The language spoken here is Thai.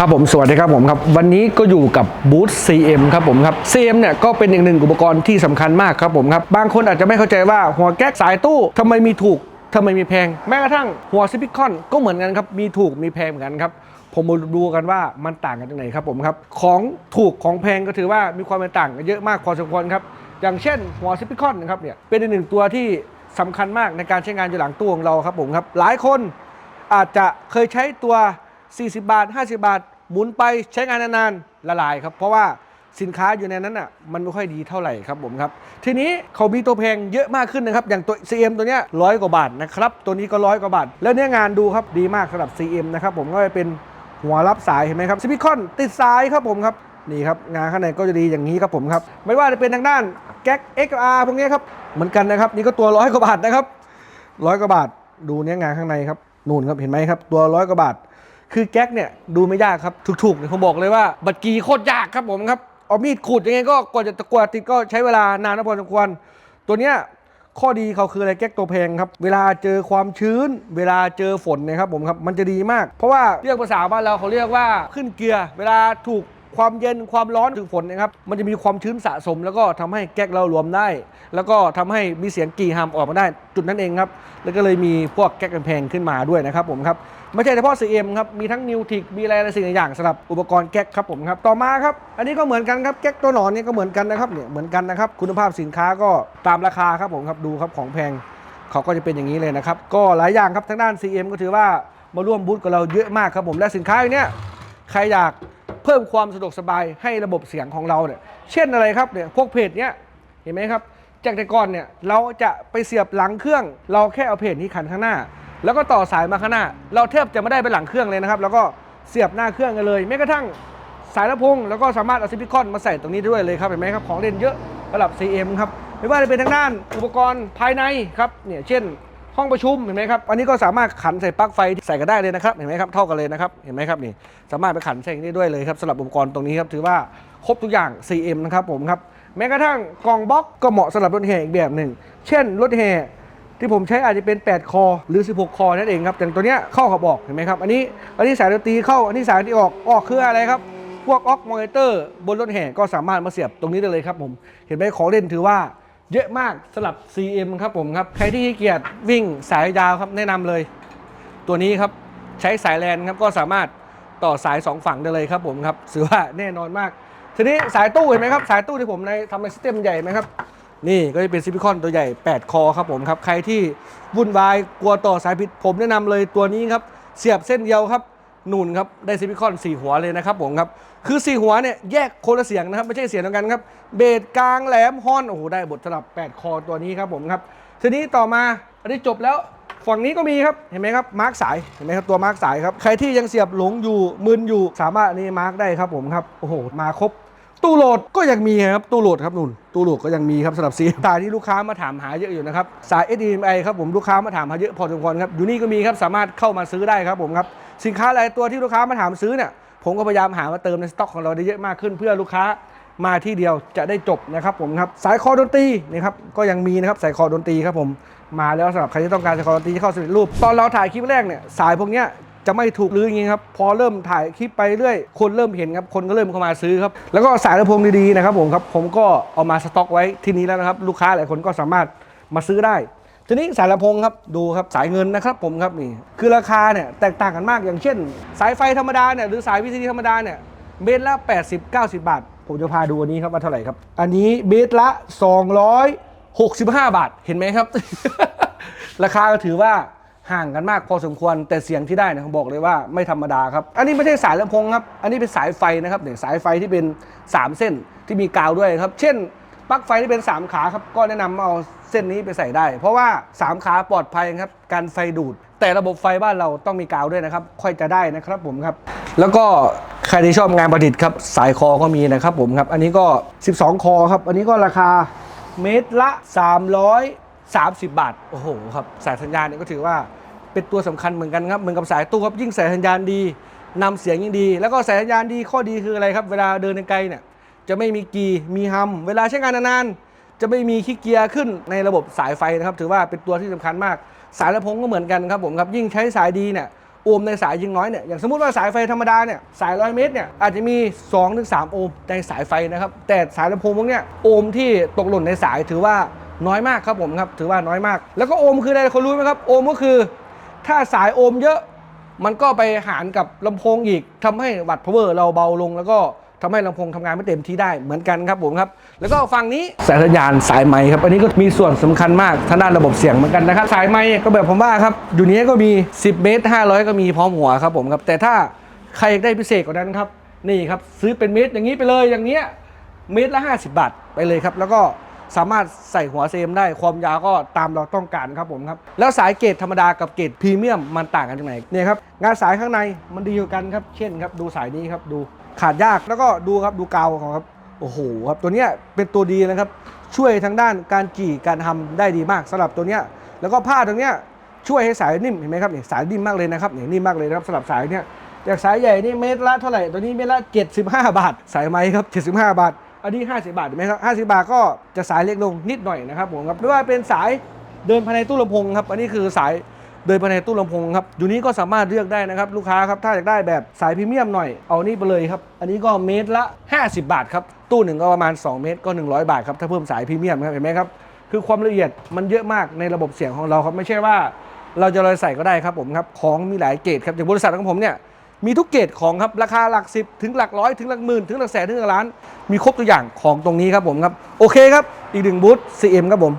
ครับผมสวัสดีครับผมครับวันนี้ก็อยู่กับบูธ CM ครับผมครับ CM เนี่ยก็เป็นอีกหนึ่งอุปกรณ์ที่สำคัญมากครับผมครับ บางคนอาจจะไม่เข้าใจว่าหัวแก๊กสายตู้ทำไมมีถูกทำไมมีแพง แม้กระทั่งหัวซิปิคอนก็เหมือนกันครับ มีถูกมีแพงเหมือนกันครับ ผมมาดูกันว่ามันต่างกันตรงไหนครับผมครับ ของถูกของแพงก็ถือว่ามีความแตกต่างกันเยอะมากพอสมควรครับ อย่างเช่นหัวซิปิคอนนะครับเนี่ยเป็นอีกหนึ่งตัวที่สำคัญมากในการใช้งานอยู่หลังตู้ของเราครับผมครับ หลายคนอาจจะเคยใช้ตัว 40 บาท 50 บาท หมุนไปใช้งานนานๆละลายครับ เพราะว่าสินค้าอยู่ในนั้นอะมันไม่ค่อยดีเท่าไหร่ครับผมครับ ทีนี้เขามีตัวแพงเยอะมากขึ้นนะครับ อย่างตัว CM ตัวเนี้ยร้อยกว่าบาทนะครับ ตัวนี้ก็ร้อยกว่าบาท แล้วเนี่ยงานดูครับดีมากสำหรับ CM นะครับผมก็จะเป็นหัวรับสายเห็นไหมครับซิลิคอนติดสายครับผมครับนี่ครับงานข้างในก็จะดีอย่างนี้ครับผมครับ ไม่ว่าจะเป็นทางด้านแก๊ก XR พวกนี้ครับเหมือนกันนะครับ นี่ก็ตัวร้อยกว่าบาทนะครับร้อยกว่าบาทดูเนี้ยงานข้างในครับนู่นครับเห็นไหมครับ ตัวร้อยกว่าบาท คือแก๊กเนี่ยดูไม่ยากครับถูกๆเนี่ยผมบอกเลยว่า บัตรกีโคตรยากครับผมครับเอามีดขูดยังไงก็กว่าจะตะกวาติดก็ใช้เวลานานพอสมควรตัวเนี้ยข้อดีเขาคืออะไรแก๊กตัวแพงครับ เวลาเจอความชื้น เวลาเจอฝนนะครับผมครับมันจะดีมาก เพราะว่าเรียกภาษาบ้านเราเขาเรียกว่าขึ้นเกียร์ เวลาถูก ความเย็นความร้อนถึงฝนนะครับ มันจะมีความชื้นสะสม แล้วก็ทำให้แก๊กเรารวมได้ แล้วก็ทำให้มีเสียงกีฮัมออกมาได้ จุดนั้นเองครับ แล้วก็เลยมีพวกแก๊กแพงขึ้นมาด้วยนะครับผมครับ ไม่ใช่เฉพาะ CM ครับ มีทั้งนิวทิกมีอะไรอะไรสิ่งอย่างสำหรับอุปกรณ์แก๊กครับผมครับ ต่อมาครับ อันนี้ก็เหมือนกันครับ แก๊กตัวหนอนนี่ก็เหมือนกันนะครับเนี่ย เหมือนกันนะครับ คุณภาพสินค้าก็ตามราคาครับผมครับ ดูครับของแพงเขาก็จะเป็นอย่างนี้เลยนะครับ ก็หลายอย่างครับทางด้าน CM ก็ถือว่ามาร่วมบูธกับเราเยอะมากครับผม และสินค้าอย่างเนี้ยใครอยาก พิ่มความสะดวกสบายให้ระบบเสียงของเราเนี่ยเช่นอะไรครับเนี่ยพวกเพจเนี้ยเห็นไหมครับ จากแต่ก่อนเนี่ยเราจะไปเสียบหลังเครื่อง เราแค่เอาเพจนี้ขันข้างหน้า แล้วก็ต่อสายมาข้างหน้า เราแทบจะไม่ได้ไปหลังเครื่องเลยนะครับ แล้วก็เสียบหน้าเครื่องกันเลยแม้กระทั่งสายลำโพงแล้วก็สามารถเอาซิลิคอนมาใส่ตรงนี้ด้วยเลยครับเห็นไหมครับของเล่นเยอะระดับ CM ครับไม่ว่าจะเป็นทางด้านอุปกรณ์ภายในครับเนี่ยเช่น ห้องประชุมเห็นไหมครับอันนี้ก็สามารถขันใส่ปลั๊กไฟใส่กันได้เลยนะครับเห็นไหมครับเท่ากันเลยนะครับเห็นไหมครับนี่สามารถไปขันใส่ได้ด้วยเลยครับสำหรับอุปกรณ์ตรงนี้ครับถือว่าครบทุกอย่าง CM นะครับผมครับแม้กระทั่งกล่องบล็อกก็เหมาะสำหรับรถแห่อีกแบบหนึ่ง เช่นรถแห่ที่ผมใช้อาจจะเป็น 8 คอ หรือ 16 คอนั่นเองครับอย่างตัวเนี้ยเข้ากับบอกเห็นไหมครับ อันนี้อันนี้สายดนตรีเข้าอันนี้สายดนตรีออกออกคืออะไรครับ พวกออกมอนิเตอร์ บนรถแห่ก็สามารถมาเสียบตรงนี้ได้เลยครับผมเห็นไหมของเล่นถือว่า เยอะมากสำหรับ CM ครับผมครับ ใครที่ขี้เกียจวิ่งสายยาวครับแนะนำเลย ตัวนี้ครับใช้สายแลนครับก็สามารถต่อสาย 2 ฝั่งได้เลยครับผมครับถือว่าแน่นอนมาก ทีนี้สายตู้เห็นไหมครับ สายตู้ที่ผมในทำในสเต็มใหญ่ไหมครับ นี่ก็จะเป็นซิลิคอนตัวใหญ่ 8 คอครับผมครับ ใครที่วุ่นวายกลัวต่อสายผิดผมแนะนำเลยตัวนี้ครับ เสียบเส้นเดียวครับ นูนครับได้ซิลิคอน 4 หัวเลยนะครับผมครับคือ 4 หัวเนี่ยแยกคนละเสียงนะครับ ไม่ใช่เสียงเดียวกันครับ เบสกลางแหลมฮอนโอ้โหได้บทสลับ 8 คอตัวนี้ครับผมครับ ทีนี้ต่อมาอันนี้จบแล้วฝั่งนี้ก็มีครับเห็นไหมครับมาร์กสายเห็นไหมครับตัวมาร์กสายครับใครที่ยังเสียบหลงอยู่มึนอยู่สามารถอันนี้มาร์กได้ครับผมครับโอ้โหมาครบ ตู้โหลดก็ยังมีครับตู้โหลดครับนุ่นตู้โหลดก็ยังมีครับสำหรับซีสายที่ลูกค้ามาถามหาเยอะอยู่นะครับสาย HDMI ครับผมลูกค้ามาถามหาเยอะพอสมควรครับอยู่นี่ก็มีครับสามารถเข้ามาซื้อได้ครับผมครับสินค้าหลายตัวที่ลูกค้ามาถามซื้อเนี่ยผมก็พยายามหามาเติมในสต็อกของเราได้เยอะมากขึ้นเพื่อลูกค้ามาที่เดียวจะได้จบนะครับผมครับสายคอดนตรีนะครับก็ยังมีนะครับสายคอดนตรีครับผมมาแล้วสำหรับใครที่ต้องการสายคอดนตรีที่เข้าสำเร็จรูป ตอนเราถ่ายคลิปแรกเนี่ยสายพวกเนี้ย จะไม่ถูกลื้ออย่างงี้ครับพอเริ่มถ่ายคลิปไปเรื่อยคนเริ่มเห็นครับคนก็เริ่มเข้ามาซื้อครับแล้วก็สายลำโพงดีๆนะครับผมครับผมก็เอามาสต็อกไว้ที่นี้แล้วนะครับลูกค้าหลายคนก็สามารถมาซื้อได้ ทีนี้สายลำโพงครับดูครับสายเงินนะครับผมครับนี่คือราคาเนี่ยแตกต่างกันมากอย่างเช่น สายไฟธรรมดาเนี่ยหรือสายวิทยุธรรมดาเนี่ยเบสละ 80 90 บาท ผมจะพาดูอันนี้ครับว่าเท่าไหร่ครับ อันนี้เบสละ 265 บาทเห็นไหมครับ ราคาก็ถือว่า ห่างกันมากพอสมควรแต่เสียงที่ได้เนะผมบอกเลยว่าไม่ธรรมดาครับ อันนี้ไม่ใช่สายลำโพงครับ อันนี้เป็นสายไฟนะครับเนี่ยสายไฟที่เป็น 3 เส้นที่มีกาวด้วยครับ เช่นปลั๊กไฟที่เป็น 3 ขาครับก็แนะนำเอาเส้นนี้ไปใส่ได้ เพราะว่า 3 ขาปลอดภัยครับการไฟดูด แต่ระบบไฟบ้านเราต้องมีกาวด้วยนะครับ ค่อยจะได้นะครับผมครับ แล้วก็ใครที่ชอบงานประดิษฐ์ครับสายคอก็มีนะครับผมครับ อันนี้ก็ 12 คอครับ อันนี้ก็ราคาเมตรละ330 บาท โอ้โหครับ สายสัญญาณเนี่ยก็ถือว่า เป็นตัวสำคัญเหมือนกันครับเหมือนกับสายตู้ครับยิ่งสายสัญญาณดีนำเสียงยิ่งดี แล้วก็สายสัญญาณดีข้อดีคืออะไรครับ เวลาเดินไกลเนี่ยจะไม่มีกีมีฮัม เวลาใช้งานนานๆจะไม่มีขี้เกียร์ขึ้นในระบบสายไฟนะครับ ถือว่าเป็นตัวที่สำคัญมาก สายลำโพงก็เหมือนกันครับผมครับยิ่งใช้สายดีเนี่ยโอห์มในสายยิงน้อยเนี่ยอย่างสมมติว่าสายไฟธรรมดาเนี่ยสายร้อยเมตรเนี่ยอาจจะมี2-3ถึง3โอห์มในสายไฟนะครับ แต่สายลำโพงพวกเนี้ยโอห์มที่ตกหล่นในสายถือว่าน้อยมากครับผมครับถือว่าน้อยมาก แล้วก็โอห์มคืออะไรคนรู้ไหมครับโอห์มก็คือ ถ้าสายโอห์มเยอะมันก็ไปหารกับลำโพงอีกทำให้วัตต์พาวเวอร์เราเบาลง แล้วก็ทำให้ลำโพงทำงานไม่เต็มที่ได้เหมือนกันครับผมครับ แล้วก็ฝั่งนี้สายสัญญาณสายไม้ครับ อันนี้ก็มีส่วนสำคัญมากทางด้านระบบเสียงเหมือนกันนะครับ สายไม้ก็แบบผมว่าครับ อยู่นี้ก็มี 10 เมตร 500 ก็มีพร้อมหัวครับผมครับ แต่ถ้าใครอยากได้พิเศษกว่านั้นครับ นี่ครับซื้อเป็นเมตรอย่างนี้ไปเลยอย่างเนี้ยเมตรละ 50 บาทไปเลยครับ แล้วก็ สามารถใส่หัวเซมได้ความยาวก็ตามเราต้องการครับผมครับแล้วสายเกรดธรรมดากับเกรดพรีเมียมมันต่างกันตรงไหนเนี่ยครับงานสายข้างในมันดีกว่ากันครับเช่นครับดูสายนี้ครับดูขาดยากแล้วก็ดูครับดูกาวของครับโอ้โหครับตัวเนี้ยเป็นตัวดีนะครับช่วยทางด้านการกี่การทำได้ดีมากสำหรับตัวเนี้ยแล้วก็ผ้าตรงเนี้ยช่วยให้สายนิ่มเห็นไหมครับเนี่ยสายนิ่มมากเลยนะครับเนี่ยนิ่มมากเลยนะครับสำหรับสายเนี้ยจากสายใหญ่นี่เมตรละเท่าไหร่ตัวนี้เมตรละ75 บาท สายไหมครับ75 บาท อันนี้ 50 บาทเห็นไหมครับ50 บาทก็จะสายเล็กลงนิดหน่อยนะครับผมครับไม่ว่าเป็นสายเดินภายในตู้ลำโพงครับอันนี้คือสายเดินภายในตู้ลำโพงครับอยู่นี้ก็สามารถเลือกได้นะครับลูกค้าครับถ้าอยากได้แบบสายพรีเมียมหน่อยเอานี่ไปเลยครับอันนี้ก็เมตรละ 50 บาทครับตู้หนึ่งก็ประมาณ 2 เมตรก็ 100 บาทครับถ้าเพิ่มสายพรีเมียมครับเห็นไหมครับคือความละเอียดมันเยอะมากในระบบเสียงของเราครับไม่ใช่ว่า เราจะลอยใส่ก็ได้ครับผมครับของมีหลายเกรดครับอย่างบริษัทของผมเนี่ย มีทุกเกรดของครับราคาหลักสิบถึงหลักร้อยถึงหลักหมื่นถึงหลักแสนถึงหลักล้าน มีครบตัวอย่างของตรงนี้ครับผมครับโอเคครับอีกหนึ่งบูธ CM ครับผม